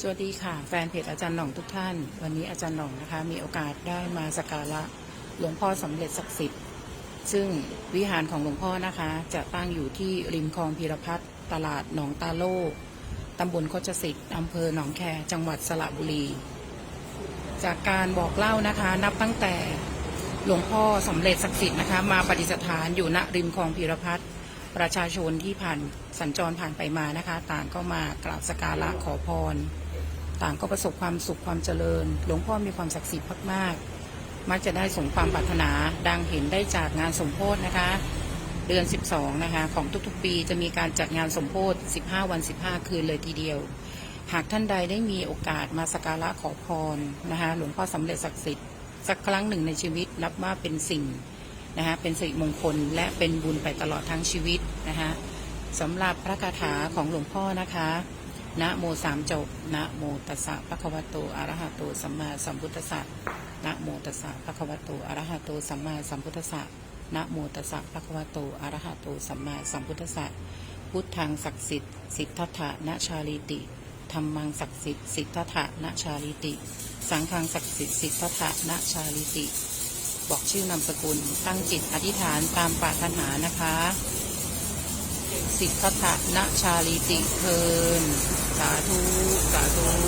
สวัสดีค่ะ แฟนเพจอาจารย์หน่องทุกท่าน วันนี้อาจารย์หน่องนะคะ มีโอกาสได้มาสักการะหลวงพ่อสำเร็จศักดิ์สิทธิ์ ซึ่งวิหารของหลวงพ่อนะคะ จะตั้งอยู่ที่ริมคลองพีรพัฒน์ตลาดหนองตาโล่ตำบลโคจสิทธิ์อำเภอหนองแคจังหวัดสระบุรี จากการบอกเล่านะคะ นับตั้งแต่หลวงพ่อสำเร็จศักดิ์สิทธิ์นะคะ มาปฏิสถานอยู่ณริมคลองพีรพัฒน์ประชาชนที่ผ่านสัญจรผ่านไปมานะคะ ต่างก็มากราบสักการะขอพร ต่างก็ประสบความสุขความเจริญ หลวงพ่อมีความศักดิ์สิทธิ์มากๆ มักจะได้สมความปรารถนา ดังเห็นได้จากงานสมโพธนะคะ เดือน 12 นะคะ ของทุกๆ ปีจะมีการจัดงานสมโพธ15 วัน 15 คืนเลยทีเดียว หากท่านใดได้มีโอกาสมาสักการะขอพรนะคะ หลวงพ่อสำเร็จศักดิ์สิทธิ์สักครั้งหนึ่งในชีวิตนับว่าเป็นสิ่งนะคะเป็นสิริมงคลและเป็นบุญไปตลอดทั้งชีวิตนะคะสำหรับพระคาถาของหลวงพ่อนะคะ นะโมสามจบนะโมตัสสะภะคะวะโตอะระหะโตสัมมาสัมพุทธัสสะนะโมตัสสะภะคะวะโตอะระหะโตสัมมาสัมพุทธัสสะนะโมตัสสะภะคะวะโตอะระหะโตสัมมาสัมพุทธัสสะพุทธังศักดิ์สิทธิ์สิทธัตถะนะชาลิติธรรมังศักดิ์สิทธิ์สิทธัตถะนะชาลิติ สังฆังศักดิ์สิทธิ์สิทธัตถะนะชาลิติ บอกชื่อนามสกุลตั้งจิตอธิษฐานตามปรารถนานะคะ สิทธะนะชาลิติเพินสาธุ สาธุ